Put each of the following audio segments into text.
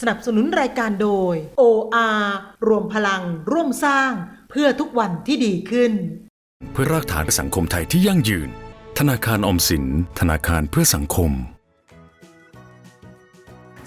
สนับสนุนรายการโดย OR รวมพลังร่วมสร้าง เพื่อทุกวันที่ดีขึ้น เพื่อรากฐานสังคมไทยที่ยั่งยืน ธนาคารอมสิน ธนาคารเพื่อสังคม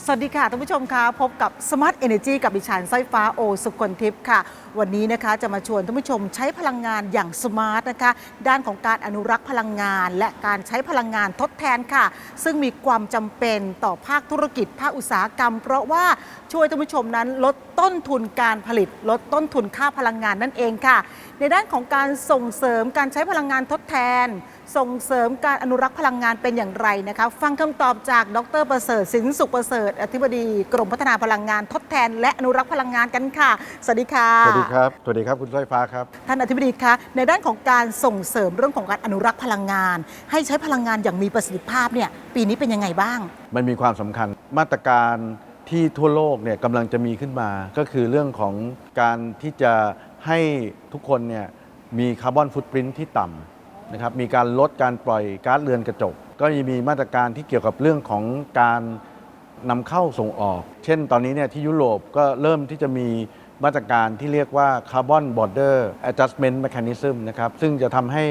สวัสดีค่ะท่านผู้ชมคะพบกับ Smart Energy กับดิฉันสร้อยฟ้าโอสุคนทิพย์ค่ะ วันนี้นะคะจะมาชวนท่านผู้ชมใช้พลังงานอย่างสมาร์ทนะคะ ด้านของการอนุรักษ์พลังงาน และการใช้พลังงานทดแทนค่ะ ซึ่งมีความจำเป็นต่อภาคธุรกิจ ภาคอุตสาหกรรม เพราะว่าช่วยท่านผู้ชมนั้นลดต้นทุนการผลิต ลดต้นทุนค่าพลังงานนั่นเองค่ะ ในด้านของการส่งเสริมการใช้พลังงานทดแทน ส่งเสริมการอนุรักษ์พลังงานเป็นอย่างไรนะคะฟังคำตอบจากดรประเสริฐสินสุขประเสริฐอธิบดีกรมพัฒนาพลังงานทดแทน และอนุรักษ์พลังงานกันค่ะสวัสดีค่ะสวัสดีครับสวัสดีครับคุณสร้อยฟ้าครับท่านอธิบดีคะในด้านของการส่งเสริมเรื่องของการอนุรักษ์พลังงาน ให้ใช้พลังงานอย่างมีประสิทธิภาพเนี่ยปีนี้เป็นยังไงบ้าง มันมีความสำคัญมาตรการที่ทั่วโลกเนี่ยกำลังจะมีขึ้นมา ก็คือเรื่องของการที่จะให้ทุกคนเนี่ยมีคาร์บอนฟุตปรินท์ที่ต่ำ นะครับมีการลดการปล่อยก๊าซเรือนกระจก ก็ยังมีมาตรการที่เกี่ยวกับเรื่องของการนำเข้าส่งออก เช่น ตอนนี้เนี่ยที่ยุโรปก็เริ่มที่จะมีมาตรการที่เรียกว่า Carbon Border Adjustment Mechanism นะครับซึ่งจะทำให้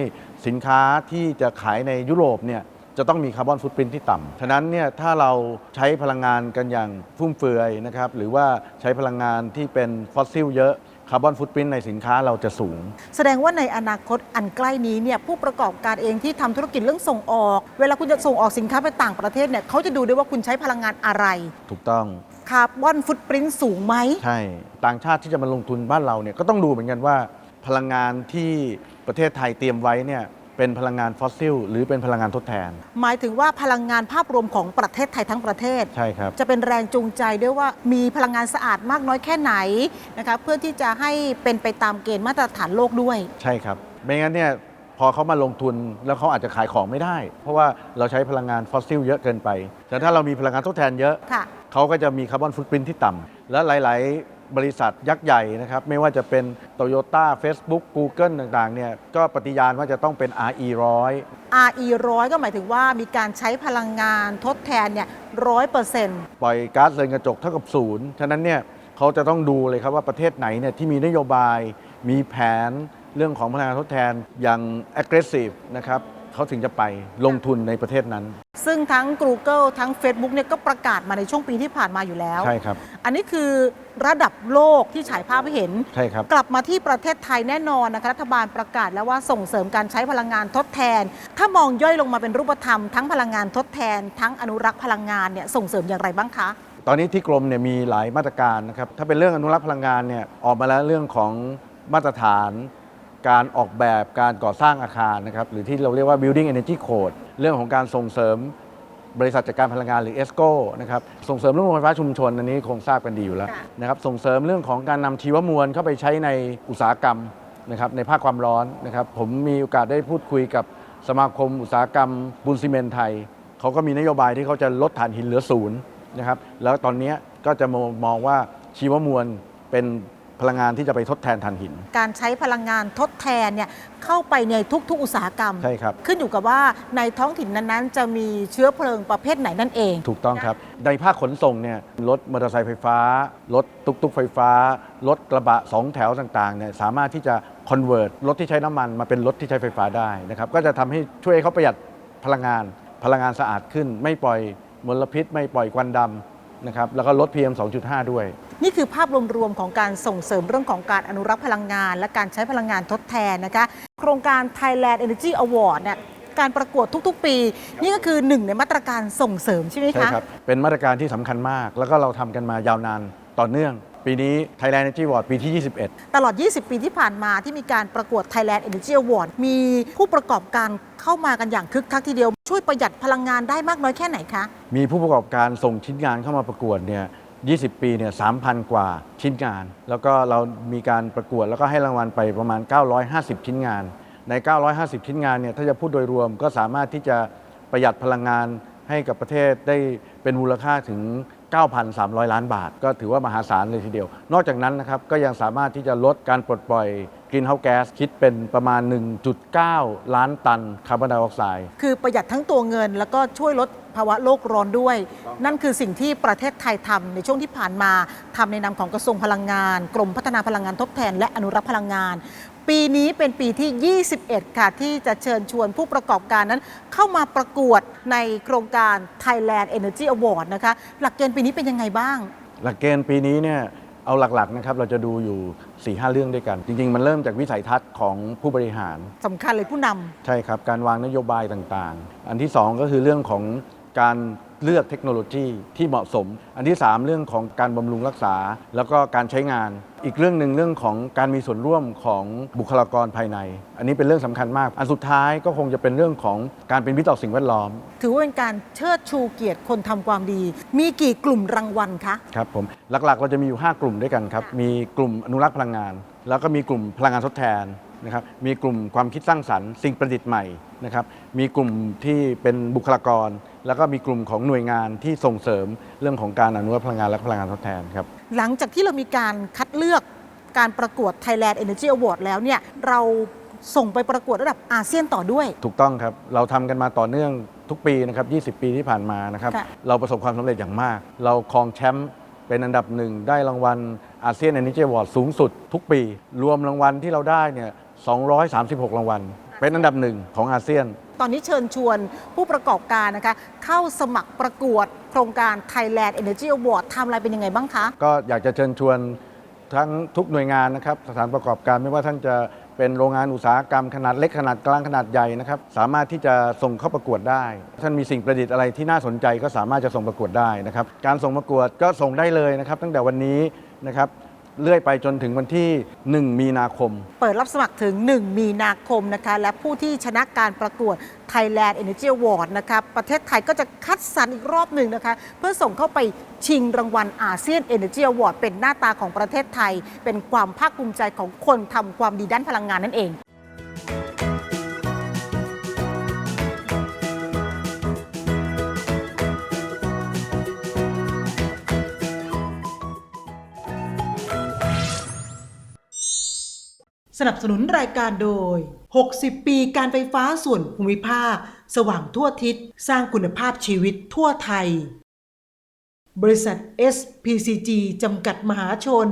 สินค้าที่จะขายในยุโรปเนี่ยจะต้องมีคาร์บอนฟุตปรินที่ต่ำ ฉะนั้นเนี่ยถ้าเราใช้พลังงานกันอย่างฟุ่มเฟือยนะครับหรือว่าใช้พลังงานที่เป็นฟอสซิลเยอะาร์บอนฟุตปรินในสินค้าเราจะสูง แสดงว่าในอนาคตอันใกล้นี้เนี่ยผู้ประกอบการเองที่ทำธุรกิจเรื่องส่งออก เวลาคุณจะส่งออกสินค้าไปต่างประเทศเนี่ยเขาจะดูด้วยว่าคุณใช้พลังงานอะไร ถูกต้องคาร์บอนฟุตปรินสูงไหมใช่ต่างชาติที่จะมาลงทุนบ้านเราเนี่ยก็ต้องดูเหมือนกันว่าพลังงานที่ประเทศไทยเตรียมไว้เนี่ย เป็นพลังงานฟอสซิล หรือเป็นพลังงานทดแทน หมายถึงว่าพลังงานภาพรวมของประเทศไทยทั้งประเทศ ใช่ครับ จะเป็นแรงจูงใจด้วยว่ามีพลังงานสะอาดมากน้อยแค่ไหนนะคะเพื่อที่จะให้เป็นไปตามเกณฑ์มาตรฐานโลกด้วย ใช่ครับ ไม่งั้นเนี่ยพอเขามาลงทุนแล้วเขาอาจจะขายของไม่ได้ เพราะว่าเราใช้พลังงานฟอสซิลเยอะเกินไป แต่ถ้าเรามีพลังงานทดแทนเยอะ ค่ะ เขาก็จะมีคาร์บอนฟุตปรินที่ต่ำและหลาย ๆ บริษัทยักษ์ใหญ่นะครับไม่ว่าจะเป็น Toyota Facebook Google ต่างๆเนี่ยก็ปฏิญาณว่าจะต้องเป็น RE 100 RE ร้อยก็หมายถึงว่ามีการใช้พลังงานทดแทนเนี่ยร้อยเปอร์เซ็นต์ปล่อยก๊าซเรือนกระจกเท่ากับศูนย์ฉะนั้นเนี่ยเขาจะต้องดูเลยครับว่าประเทศไหนเนี่ยที่มีนโยบายมีแผนเรื่องของพลังงานทดแทนอย่าง aggressive นะครับ เขาถึงจะไปลงทุนในประเทศนั้น ซึ่งทั้ง Google ทั้ง Facebook เนี่ยก็ประกาศมาในช่วงปีที่ผ่านมาอยู่แล้ว ใช่ครับ อันนี้คือระดับโลกที่ฉายภาพให้เห็น ใช่ครับ กลับมาที่ประเทศไทยแน่นอนนะคะรัฐบาลประกาศแล้วว่าส่งเสริมการใช้พลังงานทดแทน ถ้ามองย่อยลงมาเป็นรูปธรรมทั้งพลังงานทดแทน ทั้งอนุรักษ์พลังงานเนี่ยส่งเสริมอย่างไรบ้างคะ ตอนนี้ที่กรมเนี่ยมีหลายมาตรการนะครับถ้าเป็นเรื่องอนุรักษ์พลังงานเนี่ยออกมาแล้วเรื่องของมาตรฐาน การออกแบบการก่อสร้างอาคารนะครับหรือที่เราเรียกว่า building energy code เรื่องของการส่งเสริมบริษัทจัดการพลังงานหรือ ESCO นะครับส่งเสริมเรื่องโรงไฟฟ้าชุมชนอันนี้คงทราบกันดีอยู่แล้วค่ะนะครับส่งเสริมเรื่องของการนำชีวมวลเข้าไปใช้ในอุตสาหกรรมนะครับในภาคความร้อนนะครับผมมีโอกาสได้พูดคุยกับสมาคมอุตสาหกรรมปูนซีเมนต์ไทยเขาก็มีนโยบายที่เขาจะลดถ่านหินเหลือศูนย์นะครับแล้วตอนนี้ก็จะมองว่าชีวมวลเป็น พลังงานที่จะไปทดแทนถ่านหิน การใช้พลังงานทดแทนเนี่ยเข้าไปในทุกๆ อุตสาหกรรม ใช่ครับ ขึ้นอยู่กับว่าในท้องถิ่นนั้นๆ จะมีเชื้อเพลิงประเภทไหนนั่นเอง ถูกต้องครับ ในภาคขนส่งเนี่ยรถมอเตอร์ไซค์ไฟฟ้า รถตุกตุกๆไฟฟ้า รถกระบะ 2 แถวต่างๆเนี่ยสามารถที่จะคอนเวิร์ตรถที่ใช้น้ำมันมาเป็นรถที่ใช้ไฟฟ้าได้นะครับก็จะทำให้ช่วยให้เขาประหยัดพลังงาน พลังงานสะอาดขึ้น ไม่ปล่อยมลพิษ ไม่ปล่อยควันดำ นะครับแล้วก็ลด PM 2.5 ด้วย นี่คือภาพรวมๆของการส่งเสริมเรื่องของการอนุรักษ์พลังงาน และการใช้พลังงานทดแทนนะคะโครงการ Thailand Energy Award เนี่ยการประกวดทุกๆ ปี นี่ก็คือหนึ่งในมาตรการส่งเสริมใช่ไหมใช่คะครับ เป็นมาตรการที่สำคัญมาก แล้วก็เราทำกันมายาวนานต่อเนื่อง ปีนี้ Thailand Energy Award ปีที่ 21 ตลอด 20 ปีที่ผ่านมาที่มีการประกวด Thailand Energy Award มีผู้ประกอบการเข้ามากันอย่างคึกคักทีเดียว ช่วยประหยัดพลังงานได้มากน้อยแค่ไหนคะ มีผู้ประกอบการส่งชิ้นงานเข้ามาประกวดเนี่ย20 ปีเนี่ย3,000 กว่าชิ้นงาน แล้วก็เรามีการประกวดแล้วก็ให้รางวัลไปประมาณ 950 ชิ้นงาน ใน 950 ชิ้นงานเนี่ยถ้าจะพูดโดยรวมก็สามารถที่จะประหยัดพลังงานให้กับประเทศได้เป็นมูลค่าถึง 9,300 ล้านบาท ก็ถือว่ามหาศาลเลยทีเดียว นอกจากนั้นนะครับก็ยังสามารถที่จะลดการปลดปล่อยกรีนเฮาส์แก๊สคิดเป็นประมาณ 1.9 ล้านตันคาร์บอนไดออกไซด์ คือประหยัดทั้งตัวเงิน แล้วก็ช่วยลดภาวะโลกร้อนด้วย นั่นคือสิ่งที่ประเทศไทยทำในช่วงที่ผ่านมาทำในนามของกระทรวงพลังงาน กรมพัฒนาพลังงานทดแทน และอนุรักษ์พลังงาน ปีนี้เป็นปีที่ 21 ค่ะ ที่จะเชิญชวนผู้ประกอบการนั้น เข้ามาประกวดในโครงการ Thailand Energy Award นะคะ หลักเกณฑ์ปีนี้เป็นยังไงบ้าง หลักเกณฑ์ปีนี้เนี่ยเอาหลักๆนะครับเราจะดูอยู่4ีหเรื่องด้วยกัน จริง ๆ มันเริ่มจากวิสัยทัศน์ของผู้บริหารสำคัญเลยผู้นำใช่ครับ การวางนโยบายต่างๆ อันที่ 2 ก็คือเรื่องของการ เลือกเทคโนโลยีที่เหมาะสม อันที่ 3 เรื่องของการบำรุงรักษา แล้วก็การใช้งาน อีกเรื่องหนึ่งเรื่องของการมีส่วนร่วมของบุคลากรภายใน อันนี้เป็นเรื่องสำคัญมาก อันสุดท้ายก็คงจะเป็นเรื่องของการเป็นมิตรต่อสิ่งแวดล้อม ถือว่าเป็นการเชิดชูเกียรติคนทำความดี มีกี่กลุ่มรางวัลคะครับผมหลักๆ เราจะมีอยู่ 5 กลุ่มด้วยกันครับมีกลุ่มอนุรักษ์พลังงาน แล้วก็มีกลุ่มพลังงานทดแทน นะครับมีกลุ่มความคิดสร้างสรรค์สิ่งประดิษฐ์ใหม่นะครับมีกลุ่มที่เป็นบุคลากร แล้วก็มีกลุ่มของหน่วยงานที่ส่งเสริมเรื่องของการอนุรักษ์พลังงานและพลังงานทดแทนครับหลังจากที่เรามีการคัดเลือกการประกวด Thailand Energy Award แล้วเนี่ยเราส่งไปประกวดระดับอาเซียนต่อด้วย ถูกต้องครับเราทำกันมาต่อเนื่องทุกปีนะครับ 20 ปีที่ผ่านมานะครับค่ะเราประสบความสำเร็จอย่างมาก เราครองแชมป์เป็นอันดับหนึ่งได้รางวัลอาเซียน Energy Award สูงสุดทุกปี รวมรางวัลที่เราได้เนี่ย 236 รางวัล เป็นอันดับหนึ่งของอาเซียน ตอนนี้เชิญชวนผู้ประกอบการนะคะเข้าสมัครประกวดโครงการ Thailand Energy Award ทำอะไรเป็นยังไงบ้างคะ ก็อยากจะเชิญชวนทั้งทุกหน่วยงานนะครับสถานประกอบการไม่ว่าท่านจะเป็นโรงงานอุตสาหกรรมขนาดเล็กขนาดกลางขนาดใหญ่นะครับสามารถที่จะส่งเข้าประกวดได้ ท่านมีสิ่งประดิษฐ์อะไรที่น่าสนใจก็สามารถจะส่งประกวดได้นะครับการส่งประกวดก็ส่งได้เลยนะครับ ตั้งแต่วันนี้นะครับ เลื่อยไปจนถึงวันที่ 1 มีนาคม เปิดรับสมัครถึง 1 มีนาคมนะคะ และผู้ที่ชนะการประกวด Thailand Energy Award นะคะ ประเทศไทยก็จะคัดสรรอีกรอบหนึ่งนะคะ เพื่อส่งเข้าไปชิงรางวัลอาเซียน Energy Award เป็นหน้าตาของประเทศไทย เป็นความภาคภูมิใจของคนทำความดีด้านพลังงานนั่นเอง สนับสนุนรายการโดย 60 ปีการไฟฟ้าส่วนภูมิภาค สว่างทั่วทิศ สร้างคุณภาพชีวิตทั่วไทย บริษัท SPCG จำกัดมหาชน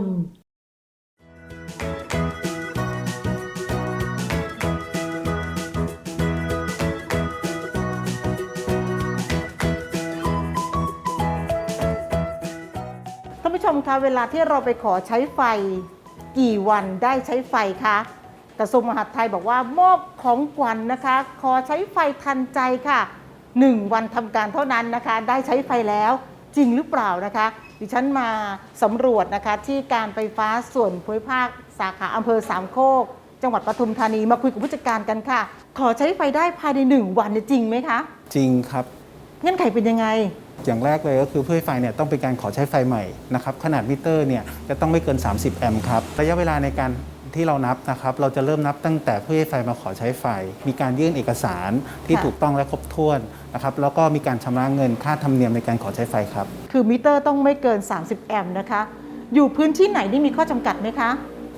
ท่านผู้ชมคะเวลาที่เราไปขอใช้ไฟ กี่วันได้ใช้ไฟคะกระทรวงมหาดไทยบอกว่ามอบของขวัญนะคะ ขอใช้ไฟทันใจค่ะ 1 วันทำการเท่านั้นนะคะ ได้ใช้ไฟแล้วจริงหรือเปล่านะคะ ดิฉันมาสำรวจนะคะที่การไฟฟ้าส่วนภูมิภาคสาขาอำเภอสามโคก จังหวัดปทุมธานีมาคุยกับผู้จัดการกันค่ะ ขอใช้ไฟได้ภายใน 1 วันจริงไหมคะ จริงครับ เงื่อนไขเป็นยังไง อย่างแรกเลยก็คือเพื่อให้ไฟเนี่ยต้องเป็นการขอใช้ไฟใหม่นะครับขนาดมิเตอร์เนี่ยจะต้องไม่เกิน 30 แอมป์ครับระยะเวลาในการที่เรานับนะครับ เราจะเริ่มนับตั้งแต่ผู้ให้ไฟมาขอใช้ไฟ มีการยื่นเอกสารที่ค่ะ ถูกต้องและครบถ้วนนะครับ แล้วก็มีการชำระเงินค่าธรรมเนียมในการขอใช้ไฟครับ คือมิเตอร์ต้องไม่เกิน 30 แอมป์นะคะ อยู่พื้นที่ไหนนี่มีข้อจำกัดไหมคะ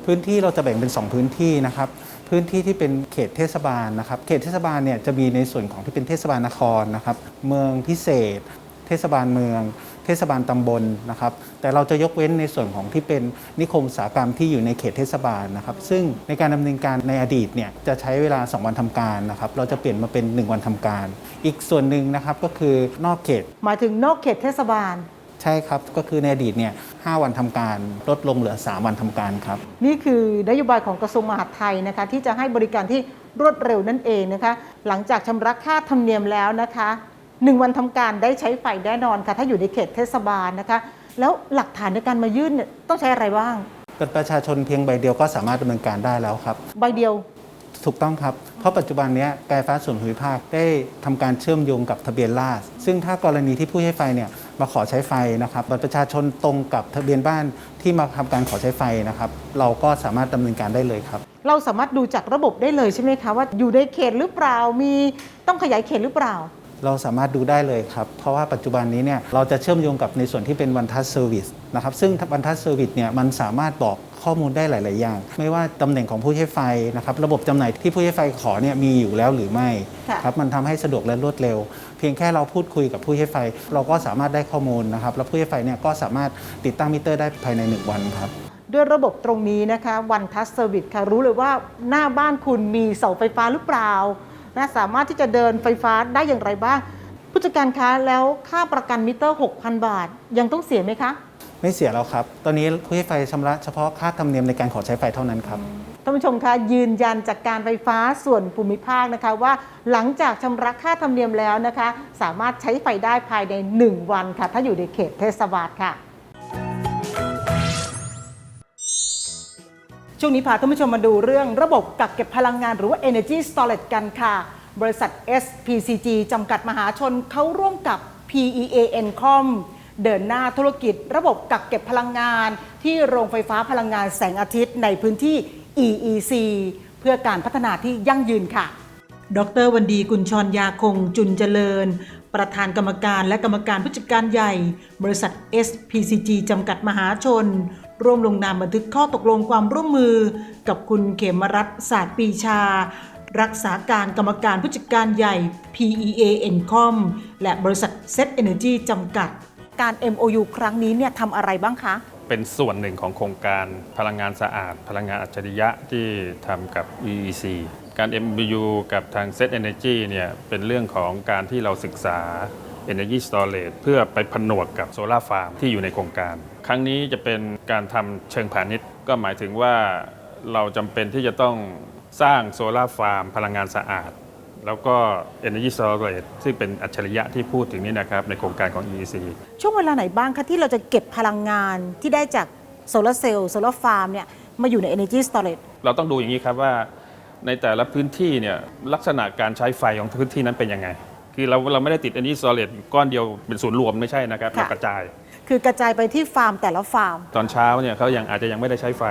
พื้นที่เราจะแบ่งเป็น 2 พื้นที่นะครับ พื้นที่ที่เป็นเขตเทศบาลนะครับ เขตเทศบาลเนี่ยจะมีในส่วนของที่เป็นเทศบาลนครนะครับ เมืองพิเศษ เทศบาลเมือง เทศบาลตำบลนะครับ แต่เราจะยกเว้นในส่วนของที่เป็นนิคมอุตสาหกรรมที่อยู่ในเขตเทศบาลนะครับ ซึ่งในการดำเนินการในอดีตเนี่ยจะใช้เวลา 2 วันทำการนะครับ เราจะเปลี่ยนมาเป็น 1 วันทำการ อีกส่วนหนึ่งนะครับก็คือนอกเขต หมายถึงนอกเขตเทศบาล ใช่ครับ ก็คือในอดีตเนี่ย5วันทำการลดลงเหลือ 3 วันทำการครับ นี่คือนโยบายของกระทรวงมหาดไทยนะคะที่จะให้บริการที่รวดเร็วนั่นเองนะคะ หลังจากชำระค่าธรรมเนียมแล้วนะคะหนึ่งวันทำการได้ใช้ไฟแน่นอนค่ะ ถ้าอยู่ในเขตเทศบาลนะคะ แล้วหลักฐานในการมายื่นเนี่ยต้องใช้อะไรบ้างบัตรประชาชนเพียงใบเดียวก็สามารถดำเนินการได้แล้วครับ ใบเดียวถูกต้องครับ เพราะปัจจุบันเนี้ยการไฟฟ้าส่วนภูมิภาคได้ทำการเชื่อมโยงกับทะเบียนราษฎร์ซึ่งถ้ากรณีที่ผู้ใช้ไฟเนี่ย มาขอใช้ไฟนะครับบัตรประชาชนตรงกับทะเบียนบ้านที่มาทำการขอใช้ไฟนะครับ เราก็สามารถดำเนินการได้เลยครับ เราสามารถดูจากระบบได้เลยใช่ไหมคะว่าอยู่ในเขตหรือเปล่ามีต้องขยายเขตหรือเปล่า เราสามารถดูได้เลยครับ เพราะว่าปัจจุบันนี้เนี่ยเราจะเชื่อมโยงกับในส่วนที่เป็นวันทัสเซอร์วิสนะครับซึ่งวันทัสเซอร์วิสเนี่ยมันสามารถบอกข้อมูลได้หลาย ๆ อย่าง ไม่ว่าตำแหน่งของผู้ใช้ไฟนะครับระบบจำหน่ายที่ผู้ใช้ไฟขอเนี่ยมีอยู่แล้วหรือไม่ค่ะ ครับมันทำให้สะดวกและรวดเร็ว เพียงแค่เราพูดคุยกับผู้ใช้ไฟ เราก็สามารถได้ข้อมูลนะครับแล้วผู้ใช้ไฟเนี่ยก็สามารถติดตั้งมิเตอร์ได้ภายใน1วันครับ ด้วยระบบตรงนี้นะคะวันทัสเซอร์วิสค่ะรู้เลยว่าหน้าบ้านคุณมีเสาไฟฟ้าหรือเปล่า นะสามารถที่จะเดินไฟฟ้าได้อย่างไรบ้าง ผู้จัดการคะแล้วค่าประกันมิเตอร์ 6,000 บาท ยังต้องเสียไหมคะ ไม่เสียแล้วครับ ตอนนี้ผู้ใช้ไฟชำระเฉพาะค่าธรรมเนียมในการขอใช้ไฟเท่านั้นครับ ท่านผู้ชมคะยืนยันจากการไฟฟ้าส่วนภูมิภาคนะคะว่า หลังจากชำระค่าธรรมเนียมแล้วนะคะ สามารถใช้ไฟได้ภายใน 1 วันค่ะ ถ้าอยู่ในเขตเทศบาลค่ะ ช่วงนี้พาท่านผู้ชมมาดูเรื่องระบบกักเก็บพลังงานหรือว่า Energy Storage กันค่ะ บริษัท SPCG จำกัดมหาชนเขาร่วมกับ PEA Encom เดินหน้าธุรกิจ ระบบกักเก็บพลังงาน ที่โรงไฟฟ้าพลังงานแสงอาทิตย์ในพื้นที่ EEC เพื่อการพัฒนาที่ยั่งยืนค่ะ ดรวันดีกุลชรยาคงจุนเจริญ ประธานกรรมการและกรรมการผู้จัดการใหญ่ บริษัท SPCG จำกัดมหาชน ร่วมลงนามบันทึกข้อตกลงความร่วมมือ กับคุณเขมรัตน์ศาสตร์ปีชา รักษาการกรรมการผู้จัดการใหญ่ PEA Encom และบริษัท Set Energy จำกัด การ MOU ครั้งนี้เนี่ยทำอะไรบ้างคะ เป็นส่วนหนึ่งของโครงการพลังงานสะอาด พลังงานอัจฉริยะที่ทำกับ EEC การ MBU กับทาง Set Energy เนี่ยเป็นเรื่องของการที่เราศึกษา Energy Storage เพื่อไปผนวกกับโซลาร์ฟาร์มที่อยู่ในโครงการ ครั้งนี้จะเป็นการทำเชิงพาณิชย์ ก็หมายถึงว่าเราจำเป็นที่จะต้องสร้างโซลาร์ฟาร์มพลังงานสะอาด แล้วก็ Energy Storage ซึ่งเป็นอัจฉริยะที่พูดถึงนี่นะครับในโครงการของ EEC ช่วงเวลาไหนบ้างคะที่เราจะเก็บพลังงานที่ได้จากโซลาร์เซลล์โซลาร์ฟาร์มเนี่ยมาอยู่ใน Energy Storage เราต้องดูอย่างนี้ครับว่า ในแต่ละพื้นที่เนี่ยลักษณะการใช้ไฟของพื้นที่นั้นเป็นยังไง คือเราเราไม่ได้ติด Energy Storage ก้อนเดียวเป็นศูนย์รวมไม่ใช่นะครับค่ะ เรากระจาย คือกระจายไปที่ฟาร์มแต่ละฟาร์ม ตอนเช้าเนี่ยเขายังอาจจะยังไม่ได้ใช้ไฟ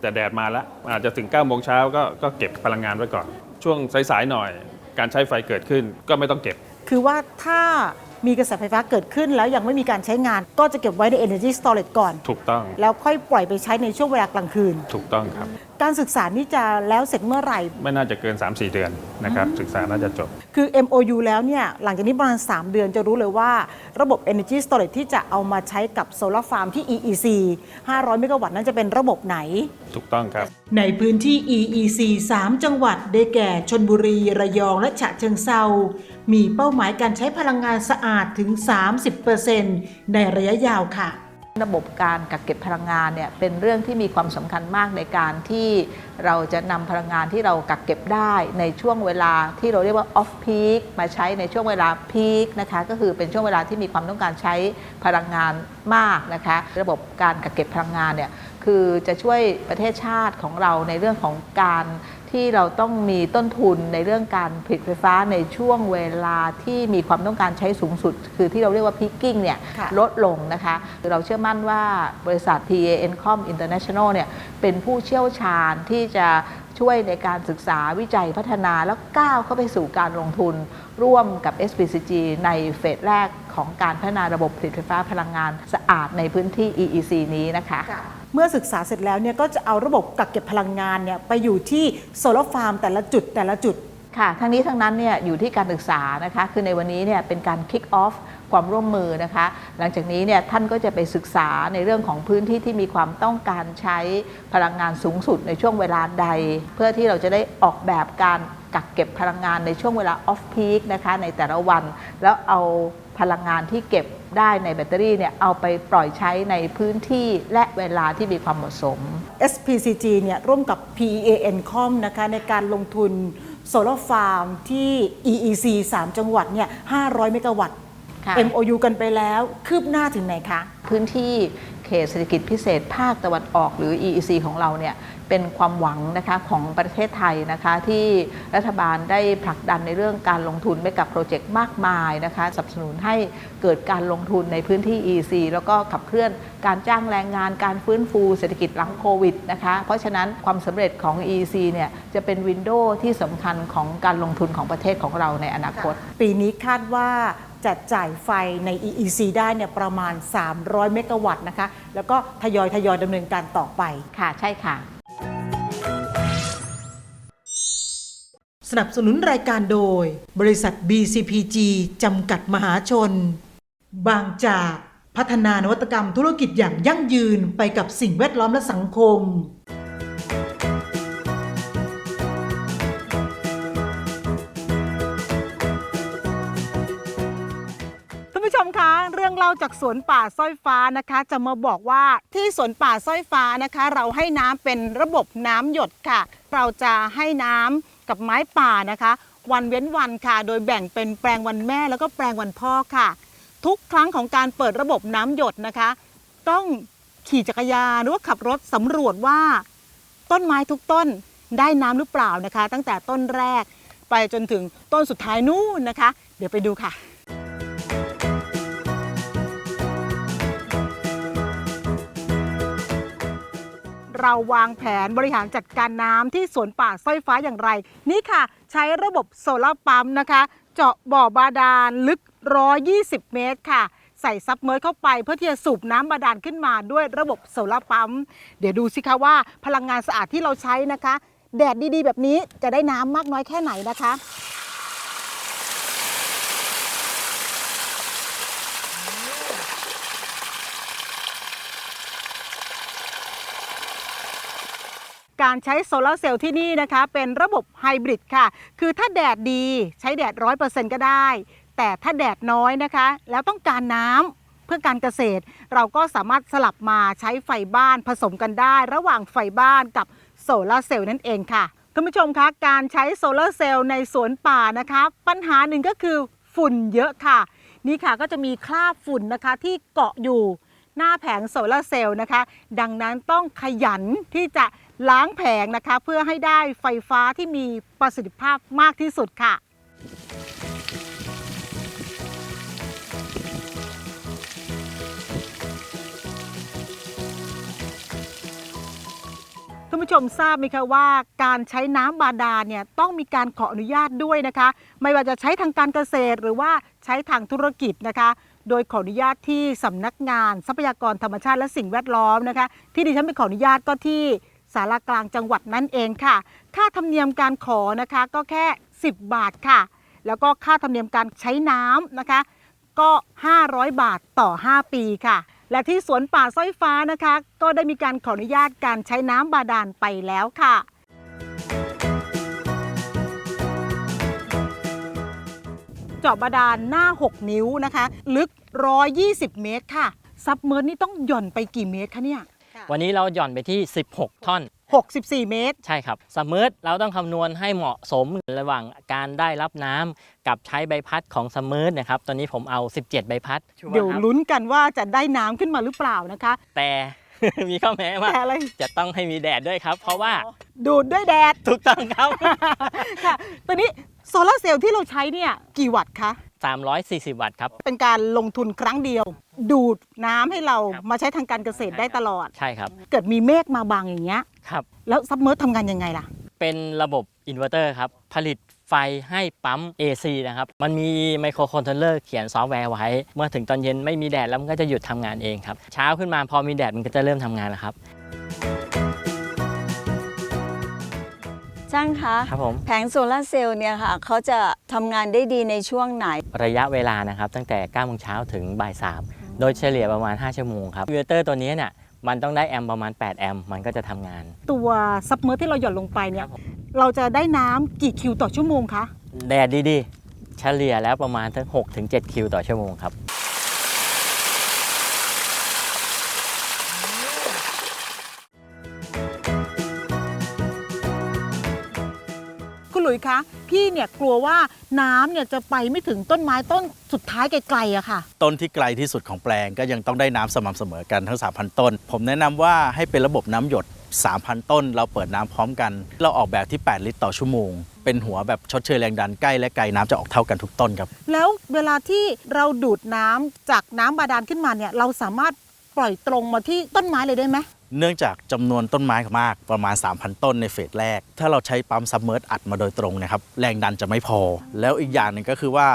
แต่แดดมาแล้วอาจจะถึง9ก้าโมงเช้าก็ก็เก็บพลังงานไว้ก่อน ช่วงสายๆหน่อย การใช้ไฟเกิดขึ้นก็ไม่ต้องเก็บ คือว่าถ้ามีกระแสไฟฟ้าเกิดขึ้นแล้วยังไม่มีการใช้งาน ก็จะเก็บไว้ใน Energy Storage ก่อน ถูกต้องแล้วค่อยปล่อยไปใช้ในช่วงเวลากลางคืน ถูกต้องครับ การศึกษานี่จะแล้วเสร็จเมื่อไหร่ ไม่น่าจะเกิน 3-4 เดือนนะครับศึกษาน่าจะจบ คือ MOU แล้วเนี่ยหลังจากนี้ประมาณ 3 เดือนจะรู้เลยว่า ระบบ Energy Storage ที่จะเอามาใช้กับโซลาร์ฟาร์มที่ EEC 500 เมกะวัตต์นั้นจะเป็นระบบไหน ถูกต้องครับ ในพื้นที่ EEC 3 จังหวัดได้แก่ชนบุรี ระยอง และฉะเชิงเซา มีเป้าหมายการใช้พลังงานสะอาดถึง 30%ในระยะยาวค่ะ ระบบการกักเก็บพลังงานเนี่ยเป็นเรื่องที่มีความสำคัญมากในการที่เราจะนำพลังงานที่เรากักเก็บได้ในช่วงเวลาที่เราเรียกว่า off peak มาใช้ในช่วงเวลา peak นะคะก็คือเป็นช่วงเวลาที่มีความต้องการใช้พลังงานมากนะคะระบบการกักเก็บพลังงานเนี่ยคือจะช่วยประเทศชาติของเราในเรื่องของการ ที่เราต้องมีต้นทุนในเรื่องการผลิตไฟฟ้าในช่วงเวลาที่มีความต้องการใช้สูงสุด คือที่เราเรียกว่า peaking เนี่ยค่ะลดลงนะคะคือเราเชื่อมั่นว่าบริษัท PA Encom International เนี่ยเป็นผู้เชี่ยวชาญที่จะช่วยในการศึกษาวิจัยพัฒนาแล้วก้าวเข้าไปสู่การลงทุนร่วมกับ SPCG ในเฟสแรกของการพัฒนาระบบผลิตไฟฟ้าพลังงานสะอาดในพื้นที่ EEC นี้นะคะ เมื่อศึกษาเสร็จแล้วเนี่ยก็จะเอาระบบกักเก็บพลังงานเนี่ยไปอยู่ที่โซลาร์ฟาร์มแต่ละจุดแต่ละจุดค่ะทั้งนี้ทั้งนั้นเนี่ยอยู่ที่การศึกษานะคะคือในวันนี้เนี่ยเป็นการ kick off ความร่วมมือนะคะ หลังจากนี้เนี่ยท่านก็จะไปศึกษาในเรื่องของพื้นที่ที่มีความต้องการใช้พลังงานสูงสุดในช่วงเวลาใด เพื่อที่เราจะได้ออกแบบการกักเก็บพลังงานในช่วงเวลา off peak นะคะในแต่ละวัน แล้วเอา พลังงานที่เก็บได้ในแบตเตอรี่เนี่ยเอาไปปล่อยใช้ในพื้นที่และเวลาที่มีความเหมาะสม SPCG เนี่ยร่วมกับ PEA Encom นะคะในการลงทุนโซลาร์ฟาร์มที่ EEC 3 จังหวัดเนี่ย500 เมกะวัตต์ค่ะ MOU กันไปแล้วคืบหน้าถึงไหนคะ พื้นที่เขเขตเศรษฐกิจพิเศษภาคตะวันออกหรือ EEC ของเราเนี่ย เป็นความหวังนะคะของประเทศไทยนะคะที่รัฐบาลได้ผลักดันในเรื่องการลงทุนไปกับโปรเจกต์มากมายนะคะสนับสนุนให้เกิดการลงทุนในพื้นที่ EEC แล้วก็ขับเคลื่อนการจ้างแรงงานการฟื้นฟูเศรษฐกิจหลังโควิดนะคะเพราะฉะนั้นความสำเร็จของ EEC เนี่ยจะเป็นวินโดว์ที่สำคัญของการลงทุนของประเทศของเราในอนาคต ปีนี้คาดว่าจะจ่ายไฟใน EEC ได้เนี่ยประมาณ 300 เมกะวัตต์นะคะ แล้วก็ทยอยทยอยดำเนินการต่อไป ค่ะ ใช่ค่ะ สนับสนุนรายการโดย บริษัท BCPG จำกัดมหาชน บางจากพัฒนานวัตกรรมธุรกิจอย่างยั่งยืนไปกับสิ่งแวดล้อมและสังคมท่านผู้ชมคะเรื่องเล่าจากสวนป่าสร้อยฟ้านะคะ จะมาบอกว่าที่สวนป่าสร้อยฟ้านะคะ เราให้น้ำเป็นระบบน้ำหยดค่ะ เราจะให้น้ำ กับไม้ป่านะคะ วันเว้นวันค่ะ โดยแบ่งเป็นแปลงวันแม่แล้วก็แปลงวันพ่อค่ะ ทุกครั้งของการเปิดระบบน้ำหยดนะคะ ต้องขี่จักรยานหรือว่าขับรถสำรวจว่า ต้นไม้ทุกต้นได้น้ำหรือเปล่านะคะ ตั้งแต่ต้นแรกไปจนถึงต้นสุดท้ายนู่นนะคะ เดี๋ยวไปดูค่ะ เราวางแผนบริหารจัดการน้ำที่สวนป่าสร้อยฟ้าอย่างไร นี่ค่ะ ใช้ระบบโซลาร์ปั๊มนะคะ เจาะบ่อบาดาลลึก 120 เมตรค่ะ ใส่ซับเมอร์เข้าไปเพื่อที่จะสูบน้ำบาดาลขึ้นมาด้วยระบบโซลาร์ปั๊ม เดี๋ยวดูสิคะว่าพลังงานสะอาดที่เราใช้นะคะ แดดดีๆ แบบนี้จะได้น้ำมากน้อยแค่ไหนนะคะ การใช้โซลาร์เซลล์ที่นี่นะคะ เป็นระบบไฮบริดค่ะ คือถ้าแดดดีใช้แดดร้อยเปอร์เซ็นต์ก็ได้ แต่ถ้าแดดน้อยนะคะ แล้วต้องการน้ำเพื่อการเกษตรเราก็สามารถสลับมาใช้ไฟบ้านผสมกันได้ ระหว่างไฟบ้านกับโซลาร์เซลล์นั่นเองค่ะท่านผู้ชมคะการใช้โซลาร์เซลล์ในสวนป่านะคะ ปัญหาหนึ่งก็คือฝุ่นเยอะค่ะ นี่ค่ะก็จะมีคราบฝุ่นนะคะที่เกาะอยู่หน้าแผงโซลาร์เซลล์นะคะ ดังนั้นต้องขยันที่จะ ล้างแผงนะคะ เพื่อให้ได้ไฟฟ้าที่มีประสิทธิภาพมากที่สุดค่ะท่านผู้ชมทราบไหมคะว่าการใช้น้ำบาดาลเนี่ยต้องมีการขออนุญาตด้วยนะคะ ไม่ว่าจะใช้ทางการเกษตรหรือว่าใช้ทางธุรกิจนะคะ โดยขออนุญาตที่สำนักงานทรัพยากรธรรมชาติและสิ่งแวดล้อมนะคะ ที่ดิฉันไปขออนุญาตก็ที่ สารากลางจังหวัดนั่นเองค่ะ ค่าธรรมเนียมการขอนะคะก็แค่ 10 บาทค่ะ แล้วก็ค่าธรรมเนียมการใช้น้ำนะคะ ก็ 500 บาทต่อ 5 ปีค่ะ และที่สวนป่าสร้อยฟ้านะคะ ก็ได้มีการขออนุญาตการใช้น้ำบาดาลไปแล้วค่ะเจาะบาดาลหน้า 6 นิ้วนะคะ ลึก 120 เมตรค่ะ ซับเมอร์นี่ต้องหย่อนไปกี่เมตรคะเนี่ย วันนี้เราหย่อนไปที่ 16 ท่อน 64 เมตร ใช่ครับสมมติเราต้องคำนวณให้เหมาะสมระหว่างการได้รับน้ำกับใช้ใบพัดของสมมตินะครับ ตอนนี้ผมเอา 17 ใบพัดเดี๋ยวครับลุ้นกันว่าจะได้น้ำขึ้นมาหรือเปล่านะคะ แต่ มีข้อแม้ว่าแต่อะไร จะต้องให้มีแดดด้วยครับ เพราะว่าดูดด้วยแดด ถูกต้องครับ ค่ะตอนนี้โซลาร์เซลล์ที่เราใช้เนี่ยกี่วัตต์คะ 340 วัตต์ครับ เป็นการลงทุนครั้งเดียว ดูดน้ำให้เราครับ มาใช้ทางการเกษตรได้ตลอด ใช่ครับเกิดมีเมฆมาบางอย่างเงี้ย ครับ แล้วซับเมอร์ทำงานยังไงล่ะ เป็นระบบอินเวอร์เตอร์ครับ ผลิตไฟให้ปั๊ม AC นะครับ มันมีไมโครคอนโทรลเลอร์เขียนซอฟต์แวร์ไว้ เมื่อถึงตอนเย็นไม่มีแดดแล้วมันก็จะหยุดทำงานเองครับ เช้าขึ้นมาพอมีแดดมันก็จะเริ่มทำงานแล้วครับ ช่างคะครับผมแผงโซลาร์เซลล์เนี่ยค่ะเขาจะทำงานได้ดีในช่วงไหน ระยะเวลานะครับตั้งแต่9โมงเช้าถึงบ่าย3โดยเฉลี่ยประมาณ 5 ชั่วโมงครับอินเวอร์เตอร์ตัวนี้เนี่ยมันต้องได้แอมป์ประมาณ 8 แอมป์มันก็จะทำงาน ตัวซับเมอร์ที่เราหย่อนลงไปเนี่ยครับผมเราจะได้น้ำกี่คิวต่อชั่วโมงคะ แดดดีๆ เฉลี่ยแล้วประมาณทั้ง6ถึง7คิวต่อชั่วโมงครับ ลุยคะ พี่เนี่ยกลัวว่าน้ำเนี่ยจะไปไม่ถึงต้นไม้ต้นสุดท้ายไกลๆอะค่ะ ต้นที่ไกลที่สุดของแปลงก็ยังต้องได้น้ำสม่ำเสมอกันทั้ง 3,000 ต้น ผมแนะนำว่าให้เป็นระบบน้ำหยด 3,000 ต้น เราเปิดน้ำพร้อมกัน เราออกแบบที่ 8 ลิตรต่อชั่วโมง เป็นหัวแบบชดเชยแรงดันใกล้และไกลน้ำจะออกเท่ากันทุกต้นครับ แล้วเวลาที่เราดูดน้ำจากน้ำบาดาลขึ้นมาเนี่ยเราสามารถปล่อยตรงมาที่ต้นไม้เลยได้ไหม เนื่องจากจำนวนต้นไม้มากประมาณ 3,000 ต้นในเฟสแรก ถ้าเราใช้ปั๊มซับเมอร์อัดมาโดยตรงนะครับแรงดันจะไม่พอ แล้วอีกอย่างหนึ่งก็คือว่า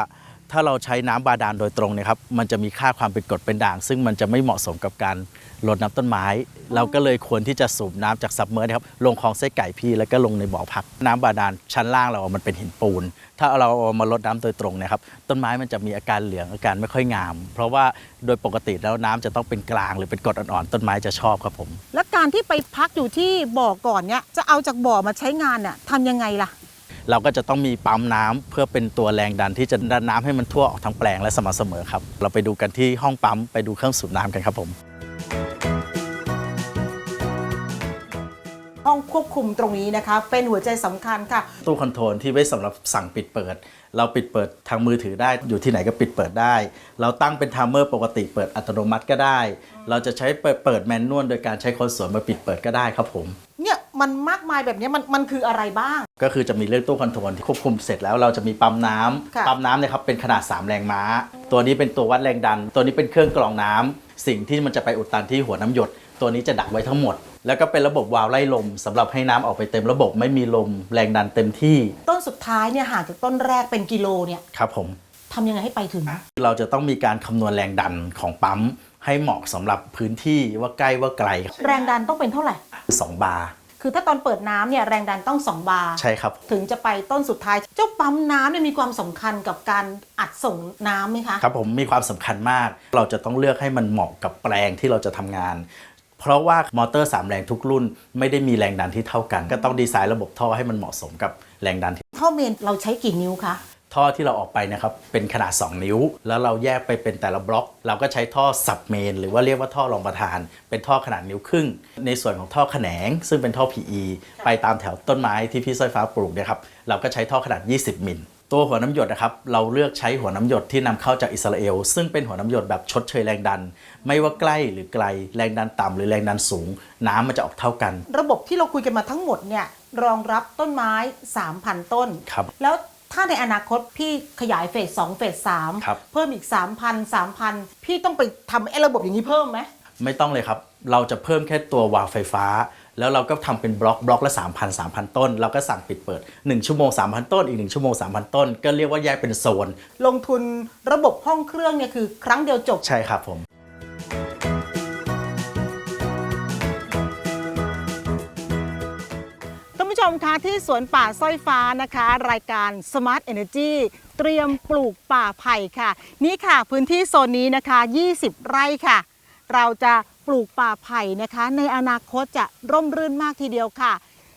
ถ้าเราใช้น้ำบาดาลโดยตรงนะครับมันจะมีค่าความเป็นกรดเป็นด่าง ซึ่งมันจะไม่เหมาะสมกับการ รดน้ำต้นไม้ เราก็เลยควรที่จะสูบน้ำจากซับเมอร์นะครับลงคลองไส้ไก่พี่แล้วก็ลงในบ่อพัก น้ำบาดาลชั้นล่างเรามันเป็นหินปูน ถ้าเราเอามารดน้ำโดยตรงนะครับต้นไม้มันจะมีอาการเหลืองอาการไม่ค่อยงาม เพราะว่าโดยปกติแล้วน้ำจะต้องเป็นกลางหรือเป็นกรดอ่อนๆต้นไม้จะชอบครับผม แล้วการที่ไปพักอยู่ที่บ่อก่อนเนี่ยจะเอาจากบ่อมาใช้งานเนี่ยทำยังไงล่ะเราก็จะต้องมีปั๊มน้ำเพื่อเป็นตัวแรงดันที่จะดันน้ำให้มันทั่วออกทั้งแปลงและสม่ำเสมอครับ เราไปดูกันที่ห้องปั๊มไปดูเครื่องสูบน้ำกันครับผม ห้องควบคุมตรงนี้นะคะ เป็นหัวใจสำคัญค่ะ ตู้คอนโทรลที่ไว้สำหรับสั่งปิดเปิด เราปิดเปิดทางมือถือได้อยู่ที่ไหนก็ปิดเปิดได้ เราตั้งเป็นไทม์เมอร์ปกติเปิดอัตโนมัติก็ได้ เราจะใช้เปิดเปิดแมนนวลโดยการใช้คอนโซลมาปิดเปิดก็ได้ครับผม เนี่ยมันมากมายแบบนี้มันมันคืออะไรบ้าง ก็คือจะมีเรื่องตู้คอนโทรลที่ควบคุมเสร็จแล้วเราจะมีปั๊มน้ำค่ะ ปั๊มน้ำเนี่ยครับเป็นขนาด 3 แรงม้า ตัวนี้เป็นตัววัดแรงดัน ตัวนี้เป็นเครื่องกรองน้ำสิ่งที่มันจะไปอุดตันที่หัวน้ำหยด ตัวนี้จะดักไว้ทั้งหมด แล้วก็เป็นระบบวาล์วไล่ลมสำหรับให้น้ำออกไปเต็มระบบไม่มีลมแรงดันเต็มที่ต้นสุดท้ายเนี่ยห่างจากต้นแรกเป็นกิโลเนี่ยครับผม ทำยังไงให้ไปถึง เราจะต้องมีการคำนวณแรงดันของปั๊ม ให้เหมาะสำหรับพื้นที่ว่าใกล้ว่าไกลแรงดันต้องเป็นเท่าไหร่ 2บาร์คือถ้าตอนเปิดน้ำเนี่ยแรงดันต้อง 2 บาร์ ใช่ครับ ถึงจะไปต้นสุดท้าย เจ้าปั๊มน้ำเนี่ยมีความสำคัญกับการอัดส่งน้ำไหมคะ ครับผมมีความสำคัญมาก เราจะต้องเลือกให้มันเหมาะกับแปลงที่เราจะทำงาน เพราะว่ามอเตอร์ 3 แรงทุกรุ่น ไม่ได้มีแรงดันที่เท่ากัน ก็ต้องดีไซน์ระบบท่อให้มันเหมาะสมกับแรงดันที่ท่อเมนเราใช้กี่นิ้วคะท่อที่เราออกไปนะครับเป็นขนาด 2 นิ้ว แล้วเราแยกไปเป็นแต่ละบล็อก เราก็ใช้ท่อสับเมน หรือว่าเรียกว่าท่อรองประธาน เป็นท่อขนาดนิ้วครึ่ง ในส่วนของท่อแขนง ซึ่งเป็นท่อ PE ไปตามแถวต้นไม้ที่พี่สร้อยฟ้าปลูกเนยครับเราก็ใช้ท่อขนาด 20 มิล ตัวหัวน้ำหยดนะครับเราเลือกใช้หัวน้ำหยดที่นำเข้าจากอิสราเอล ซึ่งเป็นหัวน้ำหยดแบบชดเชยแรงดัน ไม่ว่าใกล้หรือไกลแรงดันต่ำหรือแรงดันสูง น้ำมันจะออกเท่ากัน ระบบที่เราคุยกันมาทั้งหมดเนี่ยรองรับต้นไม้ 3,000 ต้นครับแล้วถ้าในอนาคตพี่ขยายเฟส2เฟสครับ3เพิ่มอีก 3,000 3,000 พี่ต้องไปทำไอ้ระบบอย่างนี้เพิ่มไหมไม่ต้องเลยครับ เราจะเพิ่มแค่ตัววาล์วไฟฟ้า แล้วเราก็ทำเป็นบล็อกบล็อกละ 3,000 3,000 ต้น เราก็สั่งปิดเปิด 1 ชั่วโมง 3,000 ต้น อีก 1 ชั่วโมง 3,000 ต้น ก็เรียกว่าแยกเป็นโซน ลงทุนระบบห้องเครื่องเนี่ยคือครั้งเดียวจบ ใช่ครับผมท่านผู้ชมคะที่สวนป่าสร้อยฟ้านะคะ รายการ Smart Energy เตรียมปลูกป่าไผ่ค่ะ นี่ค่ะพื้นที่โซนนี้นะคะ 20 ไร่ค่ะ เราจะ ปลูกป่าไผ่นะคะ ในอนาคตจะร่มรื่นมากทีเดียวค่ะ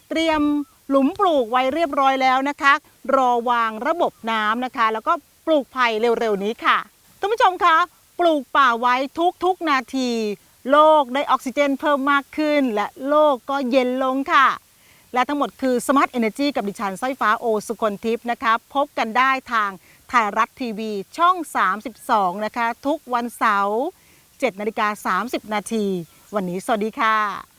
เตรียมหลุมปลูกไว้เรียบร้อยแล้วนะคะ รอวางระบบน้ำนะคะ แล้วก็ปลูกไผ่เร็วๆนี้ค่ะท่านผู้ชมคะปลูกป่าไว้ทุกๆนาที โลกได้ออกซิเจนเพิ่มมากขึ้น และโลกก็เย็นลงค่ะ และทั้งหมดคือ Smart Energy กับดิฉันสร้อยฟ้าโอสุคนทิพย์นะคะ พบกันได้ทางไทยรัฐทีวีช่อง 32 นะคะ ทุกวันเสาร์ 7นาฬิกา30 นาที วันนี้สวัสดีค่ะ